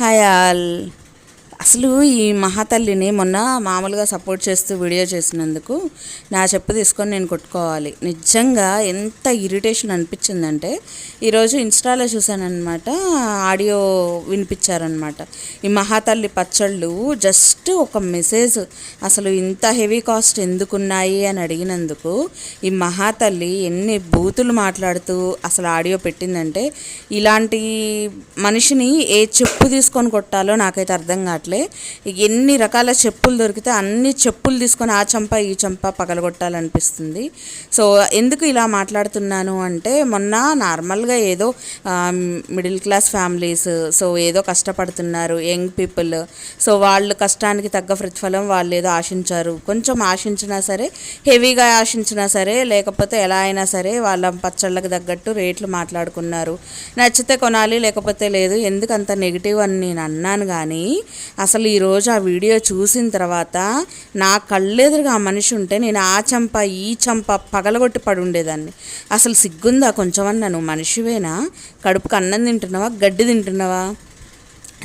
হায়াল। అసలు ఈ మహాతల్లిని మొన్న మామూలుగా సపోర్ట్ చేస్తూ వీడియో చేసినందుకు నా చెప్పు తీసుకొని నేను కొట్టుకోవాలి. నిజంగా ఎంత ఇరిటేషన్ అనిపించిందంటే ఈరోజు ఇన్స్టాలో చూశానమాట ఆడియో వినిపించారనమాట ఈ మహాతల్లి పచ్చళ్ళు జస్ట్ ఒక మెసేజ్ అసలు ఇంత హెవీ కాస్ట్ ఎందుకున్నాయి అని అడిగినందుకు ఈ మహాతల్లి ఎన్ని బూతులు మాట్లాడుతూ అసలు ఆడియో పెట్టిందంటే ఇలాంటి మనిషిని ఏ చెప్పు తీసుకొని కొట్టాలో నాకైతే అర్థం కావట్లేదు. కావట్లే ఎన్ని రకాల చెప్పులు దొరికితే అన్ని చెప్పులు తీసుకొని ఆ చంప ఈ చంప పగలగొట్టాలనిపిస్తుంది. సో ఎందుకు ఇలా మాట్లాడుతున్నాను అంటే మొన్న నార్మల్గా ఏదో మిడిల్ క్లాస్ ఫ్యామిలీస్ సో ఏదో కష్టపడుతున్నారు యంగ్ పీపుల్. సో వాళ్ళు కష్టానికి తగ్గ ప్రతిఫలం వాళ్ళు ఏదో ఆశించారు. కొంచెం ఆశించినా సరే హెవీగా ఆశించినా సరే లేకపోతే ఎలా అయినా సరే వాళ్ళ పచ్చళ్ళకి తగ్గట్టు రేట్లు మాట్లాడుకున్నారు. నచ్చితే కొనాలి లేకపోతే లేదు ఎందుకు అంత నెగిటివ్ అని నేను అన్నాను కానీ అసలు ఈరోజు ఆ వీడియో చూసిన తర్వాత నా కళ్ళెదురుగా ఆ మనిషి ఉంటే నేను ఆ చంప ఈ చంప పగలగొట్టి పడి ఉండేదాన్ని. అసలు సిగ్గుందా కొంచెం అన్నా నువ్వు మనిషివేనా? కడుపుకు అన్నం తింటున్నావా? గడ్డి తింటున్నావా?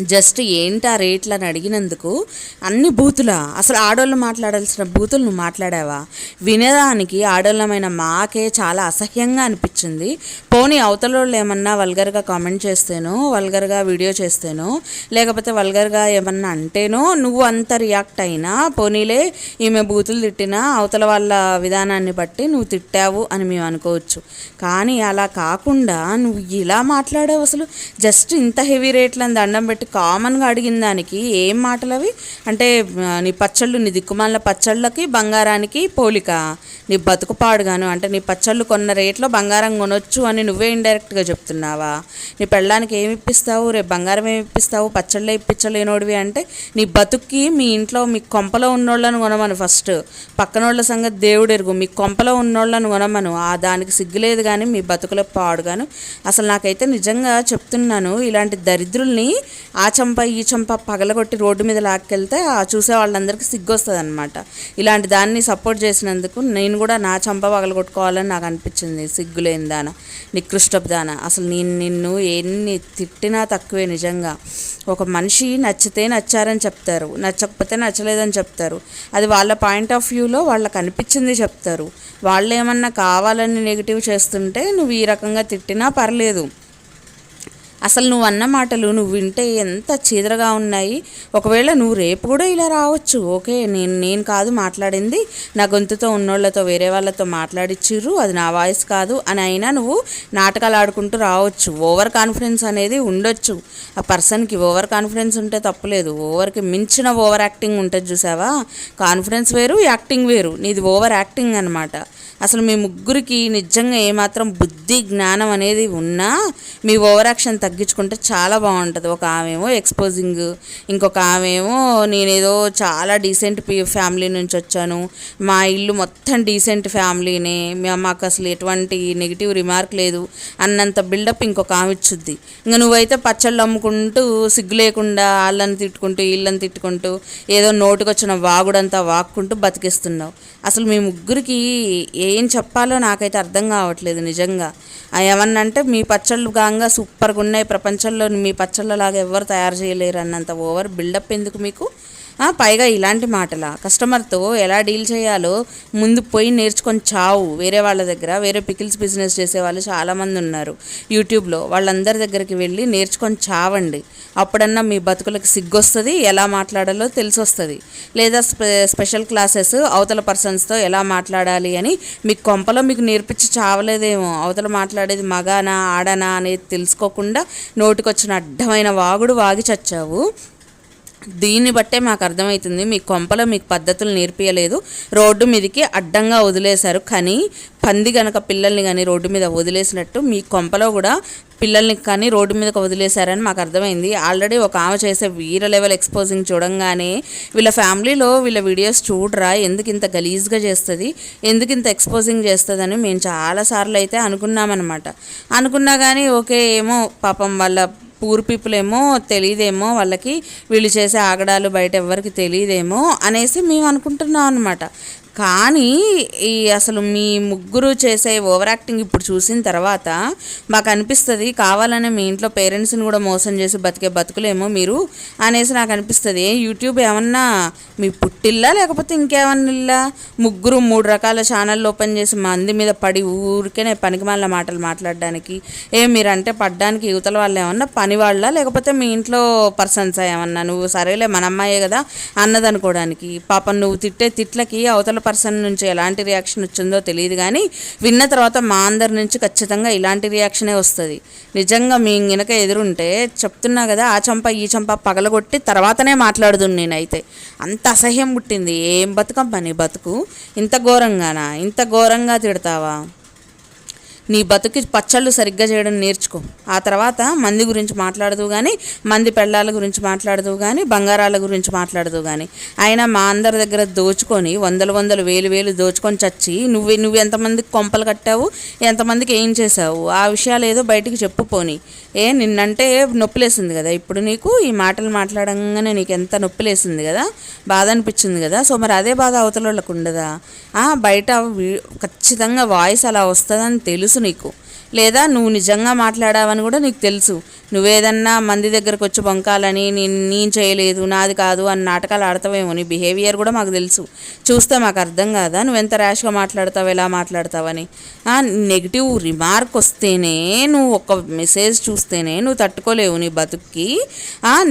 జస్ట్ ఏంటి ఆ రేట్లు అని అడిగినందుకు అన్ని బూతులా. అసలు ఆడోళ్ళు మాట్లాడాల్సిన బూతులు నువ్వు మాట్లాడావా? వినేదానికి ఆడోళ్ళమైన మాకే చాలా అసహ్యంగా అనిపించింది. పోనీ అవతల వాళ్ళు ఏమన్నా వల్గర్గా కామెంట్ చేస్తేనో వల్గర్గా వీడియో చేస్తేనో లేకపోతే వల్గర్గా ఏమన్నా అంటేనో నువ్వు అంత రియాక్ట్ అయినా పోనీలే ఈమె బూతులు తిట్టినా అవతల వాళ్ళ విధానాన్ని బట్టి నువ్వు తిట్టావు అని మేము అనుకోవచ్చు. కానీ అలా కాకుండా నువ్వు ఇలా మాట్లాడావు అసలు? జస్ట్ ఇంత హెవీ రేట్లను దండం పెట్టి కామన్గా అడిగిన దానికి ఏం మాటలవి? అంటే నీ పచ్చళ్ళు నీ దిక్కుమాల పచ్చళ్ళకి బంగారానికి పోలిక. నీ బతుకు పాడుగాను అంటే నీ పచ్చళ్ళు కొన్న రేట్లో బంగారం కొనొచ్చు అని నువ్వే ఇండైరెక్ట్గా చెప్తున్నావా? నీ పెళ్ళానికి ఏమి ఇప్పిస్తావు? రేపు బంగారం ఏమి ఇప్పిస్తావు? పచ్చళ్ళే ఇప్పించలేనోడివి అంటే నీ బతుక్కి మీ ఇంట్లో మీ కొంపలో ఉన్నోళ్ళను కొనమను ఫస్ట్. పక్కనోళ్ళ సంగతి దేవుడు ఎరుగు. మీ కొంపలో ఉన్నోళ్ళను కొనమను. ఆ దానికి సిగ్గులేదు కానీ మీ బతుకులో పాడుగాను. అసలు నాకైతే నిజంగా చెప్తున్నాను ఇలాంటి దరిద్రుల్ని ఆ చంప ఈ చంప పగలగొట్టి రోడ్డు మీద లాక్కెళ్తే ఆ చూసే వాళ్ళందరికీ సిగ్గు వస్తుంది అనమాట ఇలాంటి దాన్ని సపోర్ట్ చేసినందుకు నేను కూడా నా చంప పగలగొట్టుకోవాలని నాకు అనిపించింది. సిగ్గులేని దాన నికృష్టపు దాన. అసలు నేను నిన్ను ఎన్ని తిట్టినా తక్కువే నిజంగా. ఒక మనిషి నచ్చితే నచ్చారని చెప్తారు నచ్చకపోతే నచ్చలేదని చెప్తారు. అది వాళ్ళ పాయింట్ ఆఫ్ వ్యూలో వాళ్ళకి అనిపించింది చెప్తారు. వాళ్ళు ఏమన్నా కావాలని నెగిటివ్ చేస్తుంటే నువ్వు ఈ రకంగా తిట్టినా పర్లేదు. అసలు నువ్వు అన్న మాటలు నువ్వు వింటే ఎంత చీదరగా ఉన్నాయి. ఒకవేళ నువ్వు రేపు కూడా ఇలా రావచ్చు. ఓకే నేను నేను కాదు మాట్లాడింది. నా గొంతుతో ఉన్నోళ్ళతో వేరే వాళ్ళతో మాట్లాడిచ్చిర్రు. అది నా వాయిస్ కాదు అని అయినా నువ్వు నాటకాలు ఆడుకుంటూ రావచ్చు. ఓవర్ కాన్ఫిడెన్స్ అనేది ఉండొచ్చు. ఆ పర్సన్కి ఓవర్ కాన్ఫిడెన్స్ ఉంటే తప్పులేదు. ఓవర్కి మించిన ఓవర్ యాక్టింగ్ ఉంటుంది చూసావా? కాన్ఫిడెన్స్ వేరు యాక్టింగ్ వేరు. నీది ఓవర్ యాక్టింగ్ అనమాట అసలు మీ ముగ్గురికి నిజంగా ఏమాత్రం బుద్ధి జ్ఞానం అనేది ఉన్నా మీ ఓవర్ యాక్షన్ తగ్గించుకుంటే చాలా బాగుంటుంది. ఒక ఆమెమో ఎక్స్పోజింగ్ ఇంకొక ఆమెమో నేనేదో చాలా డీసెంట్ ఫ్యామిలీ నుంచి వచ్చాను. మా ఇల్లు మొత్తం డీసెంట్ ఫ్యామిలీనే మాకు అసలు ఎటువంటి నెగిటివ్ రిమార్క్ లేదు. అన్నంత బిల్డప్ ఇంకొక ఆమె ఇచ్చుద్ది. ఇంకా నువ్వైతే పచ్చళ్ళు అమ్ముకుంటూ సిగ్గు లేకుండా వాళ్ళని తిట్టుకుంటూ వీళ్ళని తిట్టుకుంటూ ఏదో నోటికొచ్చిన వాగుడంతా వాక్కుంటూ బతికిస్తున్నావు. అసలు మీ ముగ్గురికి ఏం చెప్పాలో నాకైతే అర్థం కావట్లేదు నిజంగా. ఏమన్నా ఏమన్నంటే మీ పచ్చళ్ళు గాంగా సూపర్గా ఉన్నాయి. ప్రపంచంలో మీ పచ్చళ్ళలాగా ఎవరు తయారు చేయలేరు అన్నంత ఓవర్ బిల్డప్ ఎందుకు మీకు? పైగా ఇలాంటి మాటల. కస్టమర్తో ఎలా డీల్ చేయాలో ముందు పోయి నేర్చుకొని చావు. వేరే వాళ్ళ దగ్గర వేరే పికిల్స్ బిజినెస్ చేసే వాళ్ళు చాలామంది ఉన్నారు. యూట్యూబ్లో వాళ్ళందరి దగ్గరికి వెళ్ళి నేర్చుకొని చావండి. అప్పుడన్నా మీ బతుకులకు సిగ్గొస్తుంది ఎలా మాట్లాడాలో తెలిసి వస్తుంది లేదా స్పె స్పెషల్ క్లాసెస్ అవతల పర్సన్స్తో ఎలా మాట్లాడాలి అని మీ కొంపలో మీకు నేర్పించి చావలేదేమో. అవతల మాట్లాడేది మగానా ఆడనా అనేది తెలుసుకోకుండా నోటికొచ్చిన అడ్డమైన వాగుడు వాగి చచ్చావు. దీన్ని బట్టే మాకు అర్థమవుతుంది మీ కొంపలో మీకు పద్ధతులు నేర్పియలేదు. రోడ్డు మీదకి అడ్డంగా వదిలేశారు. కానీ పంది గనక పిల్లల్ని కానీ రోడ్డు మీద వదిలేసినట్టు మీ కొంపలో కూడా పిల్లల్ని కానీ రోడ్డు మీదకి వదిలేశారని మాకు అర్థమైంది. ఆల్రెడీ ఒక ఆమె చేసే వీర లెవెల్ ఎక్స్పోజింగ్ చూడంగానే వీళ్ళ ఫ్యామిలీలో వీళ్ళ వీడియోస్ చూడరా ఎందుకు ఇంత గలీజ్గా చేస్తుంది ఎందుకు ఇంత ఎక్స్పోజింగ్ చేస్తుందని మేము చాలాసార్లు అయితే అనుకున్నామన్నమాట. అనుకున్నా కానీ ఓకే ఏమో పాపం వాళ్ళ పూర్ పీపుల్ ఏమో తెలియదేమో వాళ్ళకి వీళ్ళు చేసే ఆగడాలు బయట ఎవరికి తెలియదేమో అనేసి మేము అనుకుంటున్నాం అనమాట కానీ ఈ అసలు మీ ముగ్గురు చేసే ఓవర్ యాక్టింగ్ ఇప్పుడు చూసిన తర్వాత మాకు అనిపిస్తుంది కావాలనే మీ ఇంట్లో పేరెంట్స్ని కూడా మోసం చేసి బతికే బతుకులేమో మీరు అనేసి నాకు అనిపిస్తుంది. యూట్యూబ్ ఏమన్నా మీ పుట్టిల్లా లేకపోతే ఇంకేమన్నా ఇల్లా? ముగ్గురు మూడు రకాల ఛానళ్ళు ఓపెన్ చేసి మంది మీద పడి ఊరికేనే పనికిమాల మాటలు మాట్లాడడానికి ఏ మీరంటే పడ్డానికి యువతల వాళ్ళు ఏమన్నా పని వాళ్ళ? లేకపోతే మీ ఇంట్లో పర్సన్సా ఏమన్నా? నువ్వు సరేలే మన అమ్మాయే కదా అన్నదనుకోవడానికి. పాపం నువ్వు తిట్టే తిట్లకి అవతల పర్సన్ నుంచి ఎలాంటి రియాక్షన్ వచ్చిందో తెలియదు కానీ విన్న తర్వాత మా అందరి నుంచి ఖచ్చితంగా ఇలాంటి రియాక్షనే వస్తుంది. నిజంగా మీ వెనక ఎదురుంటే చెప్తున్నా కదా ఆ చంప ఈ చంప పగలగొట్టి తర్వాతనే మాట్లాడుతుంది నేనైతే. అంత అసహ్యం పుట్టింది. ఏం బతుకమ్మ నీ బతుకు? ఇంత ఘోరంగానా? ఇంత ఘోరంగా తిడతావా? నీ బతుకి పచ్చళ్ళు సరిగ్గా చేయడం నేర్చుకో. ఆ తర్వాత మంది గురించి మాట్లాడదు కానీ మంది పెళ్ళాల గురించి మాట్లాడదు కానీ బంగారాల గురించి మాట్లాడదు కానీ అయినా మా అందరి దగ్గర దోచుకొని వందల వందలు వేలు వేలు దోచుకొని చచ్చి నువ్వు నువ్వు ఎంతమందికి కొంపలు కట్టావు ఎంతమందికి ఏం చేసావు ఆ విషయాలు ఏదో బయటికి చెప్పు పోని. ఏ నిన్నంటే నొప్పిలేసింది కదా. ఇప్పుడు నీకు ఈ మాటలు మాట్లాడంగానే నీకు ఎంత నొప్పిలేసింది కదా. బాధ అనిపించింది కదా. సో మరి అదే బాధ అవతల వాళ్ళకు ఉండదా బయట ఖచ్చితంగా వాయిస్ అలా వస్తుందని తెలుసు నీకు లేదా నువ్వు నిజంగా మాట్లాడావని కూడా నీకు తెలుసు. నువ్వేదన్నా మంది దగ్గరకు వచ్చి బొంకాలని నేను నేను చేయలేదు నాది కాదు అని నాటకాలు ఆడతావేమో నీ బిహేవియర్ కూడా మాకు తెలుసు. చూస్తే మాకు అర్థం కాదా? నువ్వు ఎంత ర్యాష్గా మాట్లాడతావు ఎలా మాట్లాడతావని? నెగిటివ్ రిమార్క్ వస్తేనే నువ్వు ఒక మెసేజ్ చూస్తేనే నువ్వు తట్టుకోలేవు నీ బతుక్కి.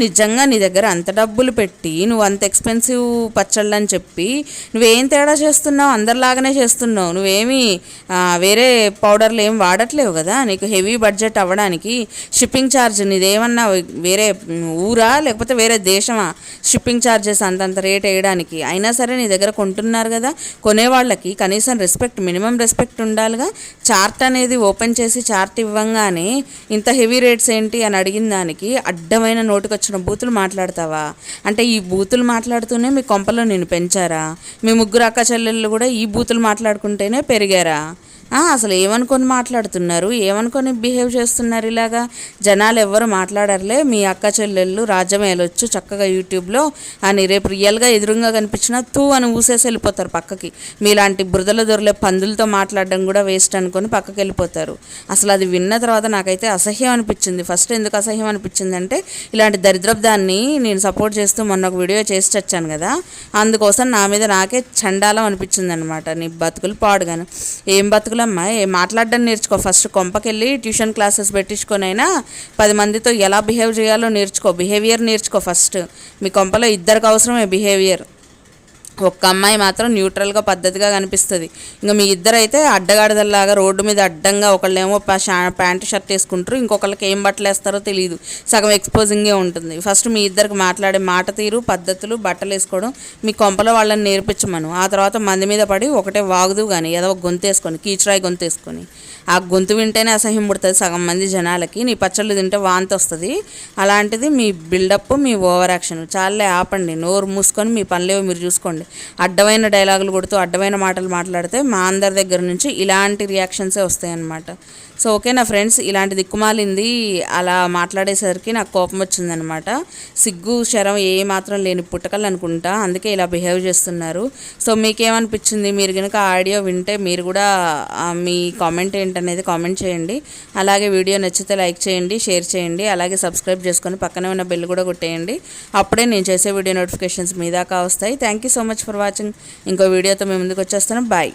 నిజంగా నీ దగ్గర అంత డబ్బులు పెట్టి నువ్వు అంత ఎక్స్పెన్సివ్ పచ్చళ్ళు అని చెప్పి నువ్వేం తేడా చేస్తున్నావు? అందరిలాగానే చేస్తున్నావు. నువ్వేమి వేరే పౌడర్లు ఏం వాడట్లేవు. కదా? నీకు హెవీ బడ్జెట్ అవ్వడానికి షిప్పింగ్ ఛార్జ్ నీదేమన్నా వేరే ఊరా? లేకపోతే వేరే దేశమా? షిప్పింగ్ ఛార్జెస్ అంతంత రేట్ వేయడానికి? అయినా సరే నీ దగ్గర కొంటున్నారు కదా? కొనేవాళ్ళకి కనీసం రెస్పెక్ట్ మినిమం రెస్పెక్ట్ ఉండాలిగా. చార్ట్ అనేది ఓపెన్ చేసి చార్ట్ ఇవ్వంగానే ఇంత హెవీ రేట్స్ ఏంటి అని అడిగిన దానికి అడ్డమైన నోటుకొచ్చిన బూతులు మాట్లాడతావా? అంటే ఈ బూతులు మాట్లాడుతూనే మీ కొంపలో నేను పెంచారా? మీ ముగ్గురు అక్క చెల్లెళ్ళు కూడా ఈ బూతులు మాట్లాడుకుంటేనే పెరిగారా? అసలు ఏమనుకొని మాట్లాడుతున్నారు? ఏమనుకొని బిహేవ్ చేస్తున్నారు ఇలాగా? జనాలు ఎవ్వరు మాట్లాడర్లే. మీ అక్క చెల్లెళ్ళు రాజ్యం వెళ్ళొచ్చు చక్కగా యూట్యూబ్లో అని రేపు రియల్గా ఎదురుగా కనిపించినా తూ అని ఊసేసి వెళ్ళిపోతారు పక్కకి. మీలాంటి బురదల దొరలే పందులతో మాట్లాడడం కూడా వేస్ట్ అనుకొని పక్కకి వెళ్ళిపోతారు. అసలు అది విన్న తర్వాత నాకైతే అసహ్యం అనిపించింది. ఫస్ట్ ఎందుకు అసహ్యం అనిపించింది అంటే ఇలాంటి దరిద్రపు దాన్ని నేను సపోర్ట్ చేస్తూ మొన్న ఒక వీడియో చేసి వచ్చాను కదా అందుకోసం నా మీద నాకే చండాలం అనిపించింది అనమాట నీ బతుకులు పాడుగాను. ఏం బతుకులు ఏ మాట్లాడడం నేర్చుకో. ఫస్ట్ కొంపకెళ్ళి ట్యూషన్ క్లాసెస్ పెట్టించుకొనైనా పది మందితో ఎలా బిహేవ్ చేయాలో నేర్చుకో. బిహేవియర్ నేర్చుకో ఫస్ట్ మీ కొంపలో ఇద్దరికి అవసరమే బిహేవియర్ ఒక్క అమ్మాయి మాత్రం న్యూట్రల్గా పద్ధతిగా కనిపిస్తుంది. ఇంకా మీ ఇద్దరైతే అడ్డగాడిదల్లాగా రోడ్డు మీద అడ్డంగా ఒకళ్ళేమో ప్యాంటు షర్ట్ వేసుకుంటారు ఇంకొకళ్ళకి ఏం బట్టలు వేస్తారో తెలియదు సగం ఎక్స్పోజింగే ఉంటుంది. ఫస్ట్ మీ ఇద్దరికి మాట్లాడే మాట తీరు పద్ధతులు బట్టలు వేసుకోవడం మీ కొంపలో వాళ్ళని నేర్పించమను. ఆ తర్వాత మంది మీద పడి ఒకటే వాగుదు కానీ ఏదో ఒక గొంతు వేసుకొని కీచురాయి గొంతు వేసుకొని. ఆ గొంతు వింటేనే అసహ్యం పుడుతుంది సగం మంది జనాలకి. నీ పచ్చళ్ళు తింటే వాంతి వస్తుంది. అలాంటిది మీ బిల్డప్ మీ ఓవర్ యాక్షన్ చాలే ఆపండి. నోరు మూసుకొని మీ పనులేవో మీరు చూసుకోండి. అడ్డమైన డైలాగులు కొడుతూ అడ్డమైన మాటలు మాట్లాడితే మా అందరి దగ్గర నుంచి ఇలాంటి రియాక్షన్సే వస్తాయన్నమాట. సో ఓకే నా ఫ్రెండ్స్ ఇలాంటి దిక్కుమాలింది అలా మాట్లాడేసరికి నాకు కోపం వచ్చిందనమాట సిగ్గు శరం ఏ మాత్రం లేని పుట్టకలు అనుకుంటా అందుకే ఇలా బిహేవ్ చేస్తున్నారు. సో మీకేమనిపించింది? మీరు కనుక ఆడియో వింటే మీరు కూడా మీ కామెంట్ ఏంటనేది కామెంట్ చేయండి. అలాగే వీడియో నచ్చితే లైక్ చేయండి షేర్ చేయండి అలాగే సబ్స్క్రైబ్ చేసుకొని పక్కనే ఉన్న బెల్ కూడా కొట్టేయండి. అప్పుడే నేను చేసే వీడియో నోటిఫికేషన్స్ మీ దాకా వస్తాయి. Thank you so much. Much for watching ఇంకో వీడియోతో మేము ముందుకు వచ్చేస్తాను బాయ్